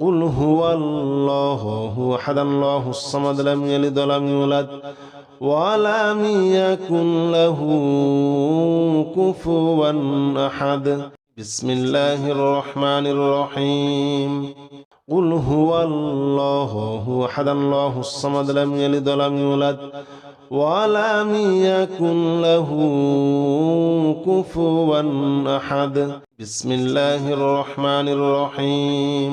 قل هو الله أحد الله الصمد لم يلد ولم يولد ولم يكن له كفوا أحد. بسم الله الرحمن الرحيم. قل هو الله أحد الله الصمد لم يلد ولم يولد ولم يكن له كفوا أحد. بسم الله الرحمن الرحيم.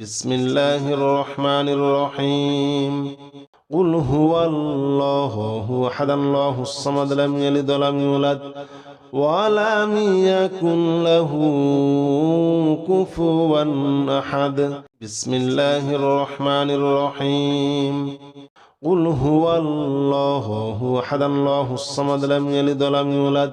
بسم الله الرحمن الرحيم. قل هو الله هو أحد الله الصمد لم يلد ولم يولد ولم يكن له كفوا أحد. بسم الله الرحمن الرحيم. قل هو الله هو أحد الله الصمد لم يلد ولم يولد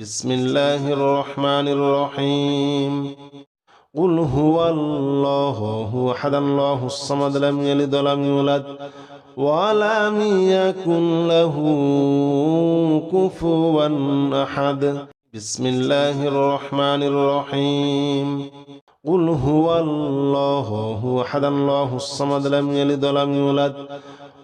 بسم الله الرحمن الرحيم. قل هو الله هو أحد الله الصمد لم يلد ولم يولد ولم يكن له كفوا أحد. بسم الله الرحمن الرحيم. قل هو الله هو أحد الله الصمد لم يلد ولم يولد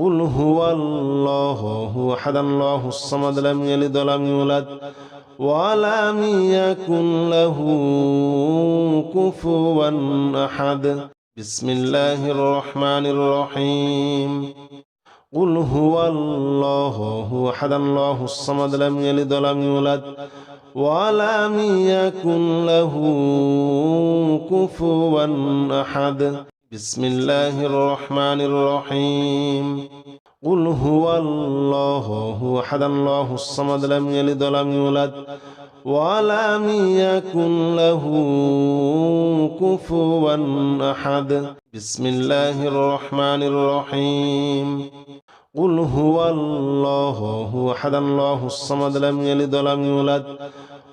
قل هو الله أحد الله الصمد لم يلد ولم يولد ولم يكن له كفوا أحد. بسم الله الرحمن الرحيم. قل هو الله أحد الله الصمد لم يلد ولم يولد ولم يكن له كفوا أحد. بسم الله الرحمن الرحيم. قل هو الله هو أحد الله الصمد لم يلد ولم يولد ولم يكن له كفوا أحد. بسم الله الرحمن الرحيم. قل هو الله هو أحد الله الصمد لم يلد ولم يولد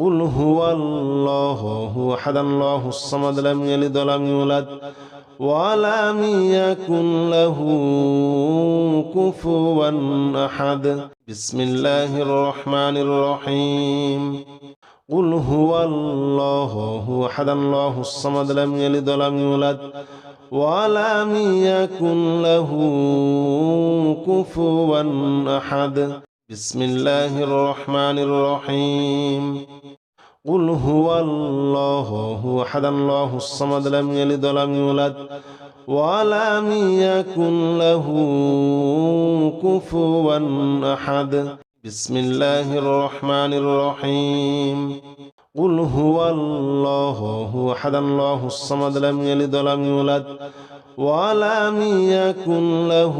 قل هو الله أحد الله الصمد لم يلد ولم يولد ولم يكن له كفوا أحد. بسم الله الرحمن الرحيم. قل هو الله أحد الله الصمد لم يلد ولم يولد ولم يكن له كفوا أحد. بسم الله الرحمن الرحيم. قل هو الله أحد الله الصمد لم يلد ولم يولد ولم يكن له كفوا أحد. بسم الله الرحمن الرحيم. قل هو الله أحد الله الصمد لم يلد ولم يولد ولم يكن له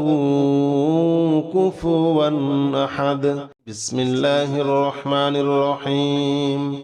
كفوا أحد. بسم الله الرحمن الرحيم.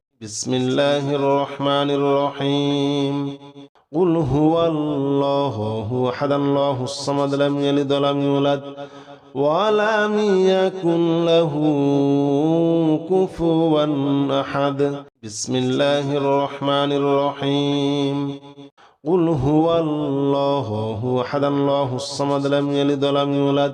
بسم الله الرحمن الرحيم. قل هو الله هو أحد الله الصمد لم يلد ولم يولد ولم يكن له كفوا أحد. بسم الله الرحمن الرحيم. قل هو الله هو أحد الله الصمد لم يلد ولم يولد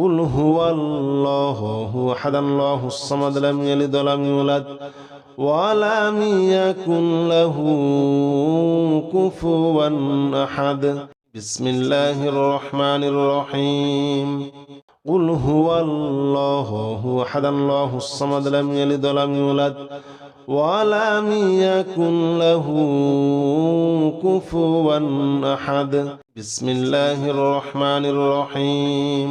قل هو الله أحد الله الصمد لم يلد ولم يولد ولم يكن له كفوا أحد. بسم الله الرحمن الرحيم. قل هو الله أحد الله الصمد لم يلد ولم يولد ولم يكن له كفوا أحد. بسم الله الرحمن الرحيم.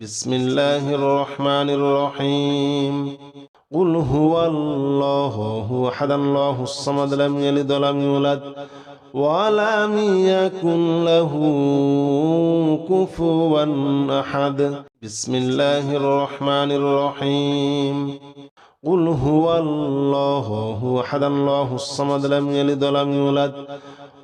بسم الله الرحمن الرحيم. قل هو الله هو أحد الله الصمد لم يلد ولم يولد ولم يكن له كفوا أحد. بسم الله الرحمن الرحيم. قل هو الله هو أحد الله الصمد لم يلد ولم يولد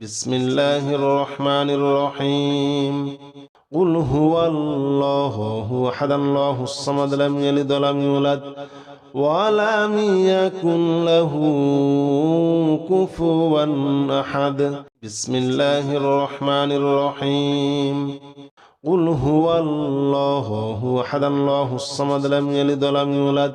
بسم الله الرحمن الرحيم. قل هو الله هو أحد الله الصمد لم يلد ولم يولد ولم يكن له كفوا أحد. بسم الله الرحمن الرحيم. قل هو الله هو أحد الله الصمد لم يلد ولم يولد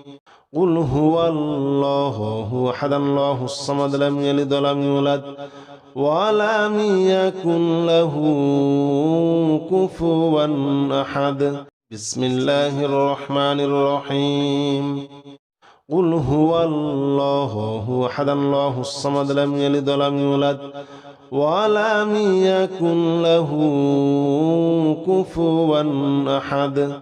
قل هو الله أحد الله الصمد لم يلد ولم يولد ولم يكن له كفوا أحد. بسم الله الرحمن الرحيم. قل هو الله أحد الله الصمد لم يلد ولم يولد ولم يكن له كفوا أحد.